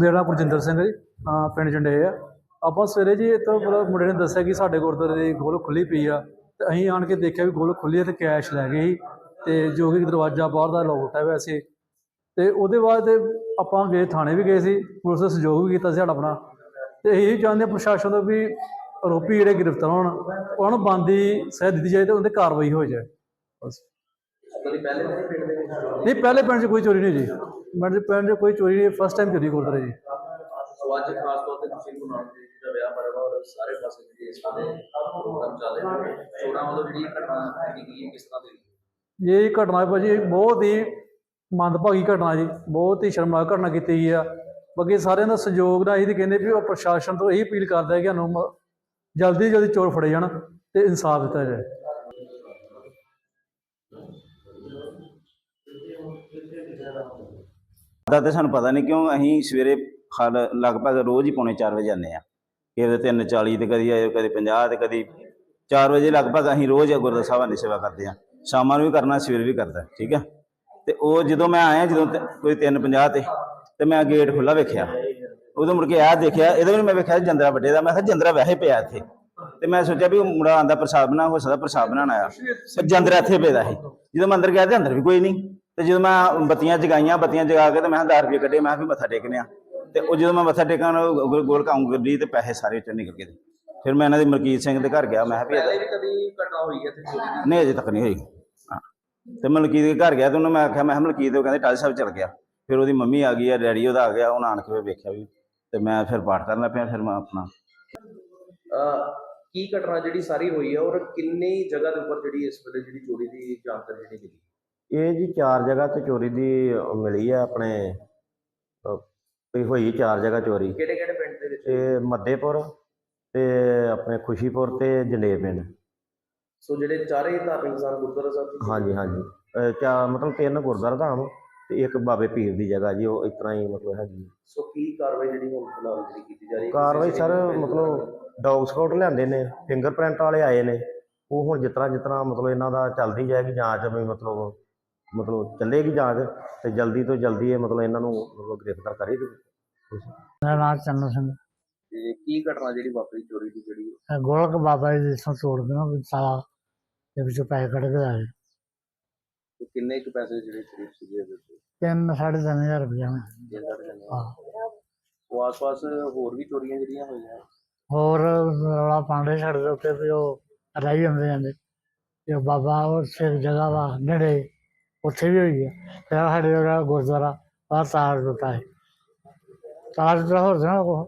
ਮੇਰਾ ਨਾਮ ਗੁਰਜਿੰਦਰ ਸਿੰਘ ਹੈ ਜੀ। ਅਹ ਪਿੰਡ ਜੰਡੇ ਆ। ਆਪਾਂ ਸਵੇਰੇ ਜੀ ਇੱਥੋਂ ਮਤਲਬ ਮੁੰਡੇ ਨੇ ਦੱਸਿਆ ਕਿ ਸਾਡੇ ਗੁਰਦੁਆਰੇ ਦੀ ਗੋਲ ਖੁੱਲੀ ਪਈ ਆ। ਤੇ ਅਸੀਂ ਆਣ ਕੇ ਦੇਖਿਆ ਵੀ ਗੋਲ ਖੁੱਲੀ ਹੈ ਤੇ ਕੈਸ਼ ਲੈ ਗਏ ਸੀ। ਤੇ ਜੋ ਕਿ ਦਰਵਾਜ਼ਾ ਬਾਹਰ ਦਾ ਲੋਕ ਹੈ ਵੈਸੇ ਸੀ। ਤੇ ਉਹਦੇ ਬਾਅਦ ਤੇ ਆਪਾਂ ਗਏ, ਥਾਣੇ ਵੀ ਗਏ ਸੀ। ਪੁਲਿਸ ਨੇ ਸਹਿਯੋਗ ਵੀ ਕੀਤਾ ਸੀ ਸਾਡਾ ਆਪਣਾ। ਤੇ ਇਹੀ ਚਾਹੁੰਦੇ ਹਾਂ ਪ੍ਰਸ਼ਾਸਨ ਤੋਂ ਵੀ ਆਰੋਪੀ ਜਿਹੜੇ ਗ੍ਰਿਫਤਾਰ ਹੋਣ, ਉਹਨਾਂ ਨੂੰ ਬੰਦੀ ਸਹਿ ਦਿੱਤੀ ਜਾਏ ਤੇ ਉਹਦੇ ਕਾਰਵਾਈ ਹੋ ਜਾਏ। ਬਸ। ਨਹੀਂ ਪਹਿਲੇ ਪਿੰਡ 'ਚ ਕੋਈ ਚੋਰੀ ਨਹੀਂ ਜੀ। 'ਚ ਪਿੰਡ 'ਚ ਕੋਈ ਚੋਰੀ ਨਹੀਂ ਫਸਟ ਟਾਈਮ ਚੋਰੀ ਗੁਰਦੁਆਰੇ ਜੀ। ਸੋ ਅੱਜ ਖਾਸ ਤੌਰ ਤੇ ਤੁਸੀਂ ਗੁਰੂ ਨਾਨਕ ਦੇਵ ਜੀ ਦਾ ਵਿਆਹ ਪਰਵਾ ਔਰ ਸਾਰੇ ਪਾਸੇ ਜਿਹੜੇ ਇਸ ਤਰ੍ਹਾਂ ਦੇ ਪ੍ਰੋਗਰਾਮ ਚੱਲ ਰਹੇ ਨੇ। ਚੋਣਾਂ ਵੱਲੋਂ ਜਿਹੜੀ ਇਹ ਘਟਨਾ ਹੈ ਕਿਸ ਤਰ੍ਹਾਂ ਦੀ? ਇਹ ਘਟਨਾ ਭਾਜੀ ਬਹੁਤ ਹੀ ਮੰਦਭਾਗੀ ਘਟਨਾ ਜੀ। ਬਹੁਤ ਹੀ ਸ਼ਰਮਨਾਕ ਘਟਨਾ ਕੀਤੀ ਗਈ ਆ। ਬਾਕੀ ਸਾਰਿਆਂ ਦਾ ਸਹਿਯੋਗ ਨਾਲ ਇਹ ਤੇ ਕਹਿੰਦੇ ਵੀ ਉਹ ਪ੍ਰਸ਼ਾਸਨ ਤੋਂ ਇਹ ਅਪੀਲ ਕਰਦਾ ਹੈ ਕਿ ਸਾਨੂੰ ਜਲਦੀ ਜਲਦੀ ਚੋਰ ਫੜੇ ਜਾਣ ਤੇ ਇਨਸਾਫ ਦਿੱਤਾ ਜਾਏ। ਦਾ ਤੇ ਸਾਨੂੰ ਪਤਾ ਨਹੀਂ ਕਿਉਂ ਅਸੀਂ ਸਵੇਰੇ ਹਰ ਲਗਭਗ ਰੋਜ਼ ਹੀ ਪੌਣੇ 4 ਵਜੇ ਜਾਂਦੇ ਆ ਕਿਤੇ 3:40 ਤੇ ਕਦੀ ਆਏ ਕਦੀ 50 ਤੇ ਕਦੀ 4 ਵਜੇ ਲਗਭਗ ਅਸੀਂ ਰੋਜ਼ ਗੁਰਦੁਆਰਾ ਸਾਹਿਬਾਂ ਦੀ ਸੇਵਾ ਕਰਦੇ ਆ ਸ਼ਾਮਾਂ ਨੂੰ ਵੀ ਕਰਨਾ, ਸਵੇਰ ਵੀ ਕਰਦਾ, ਠੀਕ ਹੈ? ਤੇ ਉਹ ਜਦੋਂ ਮੈਂ ਆਇਆ, ਜਦੋਂ ਕੋਈ 3:50 ਤੇ ਤੇ ਮੈਂ ਗੇਟ ਖੁੱਲਾ ਵੇਖਿਆ। ਉਦੋਂ ਮੁੜ ਕੇ ਆ ਦੇਖਿਆ, ਇਹਦੇ ਵੀ ਮੈਂ ਵੇਖਿਆ ਜੰਦਰਾ ਵੱਡੇ ਦਾ। ਮੈਂ ਕਿਹਾ ਜੰਦਰਾ ਵੈਸੇ ਪਿਆ ਇੱਥੇ। ਤੇ ਮੈਂ ਸੋਚਿਆ ਵੀ ਉਹ ਮੁੰਡਾ ਆਂਦਾ ਪ੍ਰਸਾਦ ਬਣਾ ਹੋ ਸਕਦਾ ਪ੍ਰਸਾਦ ਬਣਾਉਣ ਆਇਆ। ਪਰ ਜੰਦਰਾ ਇੱਥੇ ਪਿਆ ਸੀ। ਜਦੋਂ ਮੈਂ ਅੰਦਰ ਗਿਆ ਤੇ ਅੰਦਰ ਵੀ ਕੋਈ ਨਹੀਂ। ਤੇ ਜਦੋਂ ਮੈਂ ਬੱਤੀਆਂ ਜਗਾਈਆਂ ਬੱਤੀਆਂ ਜਗਾ ਕੇ ਤੇ ਮੈਂ 1000 ਰੁਪਏ ਕੱਢੇ ਮੈਂ ਵੀ ਮੱਥਾ ਟੇਕਨੇ ਆ ਤੇ ਉਹ ਜਦੋਂ ਮੈਂ ਮੱਥਾ ਟੇਕਣ ਗੋਲ ਗੋਲ ਕਾਉਂ ਗੱਡੀ ਤੇ ਪੈਸੇ ਸਾਰੇ ਵਿੱਚੋਂ ਨਿਕਲ ਗਏ। ਫਿਰ ਮੈਂ ਇਹਨਾਂ ਦੇ ਮਲਕੀਤ ਸਿੰਘ ਦੇ ਘਰ ਗਿਆ ਮੈਂ ਵੀ ਪਹਿਲੇ ਇਹਦਾ- ਵੀ ਕਦੀ ਘਟਨਾ ਹੋਈ ਹੈ ਤੇ ਚੋਰੀ ਨਹੀਂ ਅਜੇ ਤੱਕ ਨਹੀਂ ਹੋਈ। ਤੇ ਮਲਕੀਤ ਦੇ ਘਰ ਗਿਆ ਤੇ ਉਹਨੂੰ ਮੈਂ ਆਖਿਆ ਮੈਂ ਮਲਕੀਤ ਉਹ ਕਹਿੰਦੇ ਟਾਲੀ ਸਾਹਿਬ ਚਲ ਗਿਆ। ਫਿਰ ਉਹਦੀ ਮੰਮੀ ਆ ਗਈ ਆ ਡੈਡੀ ਉਹਦਾ ਆ ਗਿਆ ਉਹਨਾਂ ਆਣ ਕੇ ਵੇਖਿਆ ਵੀ। ਤੇ ਮੈਂ ਫਿਰ ਪਾਠ ਕਰਨ ਲੱਗ ਪਿਆ ਫਿਰ ਮੈਂ ਆਪਣਾ ਕੀ ਘਟਨਾ ਜਿਹੜੀ ਸਾਰੀ ਹੋਈ ਹੈ ਔਰ ਕਿੰਨੀ ਜਗ੍ਹਾ ਦੇ ਉੱਪਰ ਜਿਹੜੀ ਇਸ ਵੇਲੇ ਜਿਹੜੀ ਚੋਰੀ ਦੀ ਜਾਣਕਾਰੀ ਜਿਹੜੀ ਮਿਲੀ? ਇਹ ਜੀ ਚਾਰ ਜਗ੍ਹਾ ਤੇ ਚੋਰੀ ਦੀ ਮਿਲੀ ਆ ਆਪਣੇ ਅਹ, ਵੀ ਹੋਈ ਚਾਰ ਜਗ੍ਹਾ ਚੋਰੀ। ਕਿਹੜੇ ਕਿਹੜੇ ਪਿੰਡ ਦੇ ਵਿੱਚ? ਇਹ ਮੱਦੇਪੁਰ ਤੇ ਆਪਣੇ ਖੁਸ਼ੀਪੁਰ ਤੇ ਜੰਡੇ ਪਿੰਡ। ਸੋ ਜਿਹੜੇ ਚਾਰੇ ਧਾਰਮਿਕ ਸਥਾਨ ਗੁਰਦੁਆਰਾ ਸਾਹਿਬ ਹਾਂਜੀ ਹਾਂਜੀ। ਅਹ, ਚਾ ਮਤਲਬ ਤਿੰਨ ਗੁਰਦੁਆਰਾ ਧਾਮ ਤੇ ਇੱਕ ਬਾਬੇ ਪੀਰ ਦੀ ਜਗ੍ਹਾ ਜੀ ਉਹ ਇਸ ਤਰ੍ਹਾਂ ਹੀ ਮਤਲਬ ਹੈਗੀ। ਸੋ ਕੀ ਕਾਰਵਾਈ ਜਿਹੜੀ ਹੁਣ ਫਿਲਹਾਲ ਜਿਹੜੀ ਕੀਤੀ ਜਾ ਰਹੀ ਹੈ? ਕਾਰਵਾਈ ਕਿਸੇ ਸਰ ਮਤਲਬ ਡੌਗ ਸਕਾਊਟ ਲਿਆਂਦੇ ਨੇ ਫਿੰਗਰਪ੍ਰਿੰਟ ਵਾਲੇ ਆਏ ਨੇ। ਉਹ ਹੁਣ ਜਿਸ ਤਰ੍ਹਾਂ ਜਿਸ ਤਰ੍ਹਾਂ ਮਤਲਬ ਇਹਨਾਂ ਦਾ ਚੱਲਦੀ ਜਾਏਗੀ ਜਾਂਚ ਵੀ ਮਤਲਬ ਮਤਲਬ ਚੱਲੇਗੀ ਜਾਂਚ ਤੇ ਜਲਦੀ ਤੋਂ ਜਲਦੀ ਇਹ ਮਤਲਬ ਇਹਨਾਂ ਨੂੰ ਮਤਲਬ ਗ੍ਰਿਫਤਾਰ ਕਰੇਗੀ ਮੇਰਾ ਨਾਮ ਚੰਨੂ ਸਿੰਘ। ਤੇ ਕੀ ਘਟਨਾ ਜਿਹੜੀ ਵਾਪਰੀ ਚੋਰੀ ਦੀ ਜਿਹੜੀ? ਇਹ ਗੋਲਕ ਬਾਬਾ ਜੀ ਦੇ ਤੋਂ ਤੋੜ ਦੇਣਾ ਵੀ ਸਾਲਾ ਦੇ ਵਿੱਚੋਂ ਪੈਸੇ ਕੱਢ ਕੇ ਆਏ ਤੇ ਕਿੰਨੇ ਕੁ ਪੈਸੇ ਜਿਹੜੇ ਕਰੀਬ ਸੀਗੇ ਇਹਦੇ ਵਿੱਚ? ਤਿੰਨ ਸਾਢੇ ਤਿੰਨ ਹਜ਼ਾਰ ਰੁਪਇਆ ਹੋਣਾ। ਜੇ ਹਾਂ। ਉਹ ਆਸ-ਪਾਸ ਹੋਰ ਵੀ ਚੋਰੀਆਂ ਜਿਹੜੀਆਂ ਹੋਈਆਂ? ਹੋਰ ਰੌਲਾ ਪਾਉਂਦੇ ਸਾਡੇ ਦੇ ਉੱਤੇ ਵੀ ਉਹ ਰਹਿ ਜਾਂਦੇ ਜਾਂਦੇ। ਤੇ ਉਹ ਬਾਬਾ ਉਹ ਸਿਰ ਜਗ੍ਹਾ ਵਾ ਨੇੜੇ। ਉੱਥੇ ਵੀ ਹੋਈ ਹੈ ਫਿਰ ਸਾਡੇ ਜਿਹੜਾ ਗੁਰਦੁਆਰਾ ਆ ਤਾਰ ਟੁੱਟਾ ਹੈ ਤਾਰ ਟੁੱਟਾ ਹੋਰ ਦੇਣਾ ਕੋ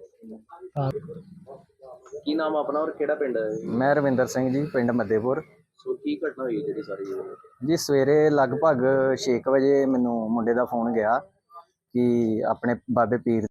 ਕੀ ਨਾਮ ਆ ਆਪਣਾ ਔਰ ਕਿਹੜਾ ਪਿੰਡ ਹੈ? ਮੈਂ ਰਵਿੰਦਰ ਸਿੰਘ ਜੀ ਪਿੰਡ ਮੱਦੇਪੁਰ ਸੋ ਕੀ ਘਟਨਾ ਹੋਈ ਜਿਹੜੀ ਸਾਰੀ ਇਹ? ਜੀ ਸਵੇਰੇ ਲਗਭਗ 6 ਵਜੇ ਮੈਨੂੰ ਮੁੰਡੇ ਦਾ ਫੋਨ ਗਿਆ ਕਿ ਆਪਣੇ ਬਾਬੇ ਪੀਰ